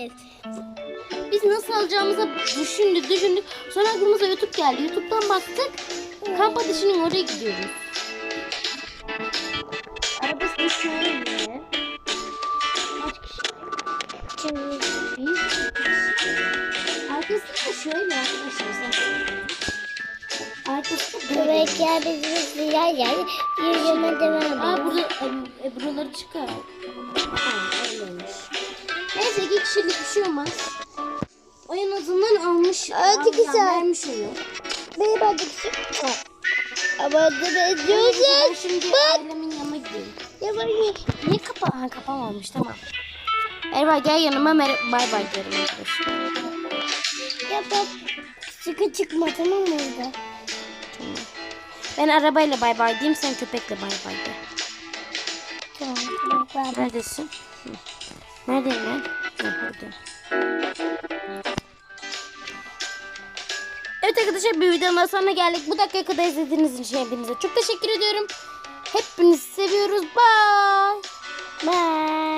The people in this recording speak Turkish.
Evet. Biz nasıl alacağımızı düşündük düşündük. Sonra aklımıza YouTube geldi. YouTube'dan baktık. Kamp ateşinin oraya gidiyoruz. Arabası da şöyle. Kaç kişi? Şimdi Bir, iki kişi. Arkası da şöyle arkadaşlar. zaten. Arkası da böyle. bebekler bizi yer yer yürüme devam Aa ediyor. burada e, buraları çıkar. Öyleymiş. Kişilik bir şey olmaz. O en azından almış. Almış, kişi. Vermiş oluyor. Benim adım şu. Ama da Ben benziyorsun. şimdi Bak. ailemin yanına gidiyorum. Ya bak. Niye kapa? Ha kapamamış tamam. Erva gel yanıma mer- bay bay derim arkadaşlar. Ya bak. Sıkı çıkma tamam mı orada? Tamam. Ben arabayla bay bay diyeyim sen köpekle bay bay de. Tamam. Bak bak. Neredesin? Hı. Neredeyim ben? Evet arkadaşlar bir videonun sonuna geldik. Bu dakikaya kadar izlediğiniz için hepinize çok teşekkür ediyorum. Hepinizi seviyoruz. Bye. Bye.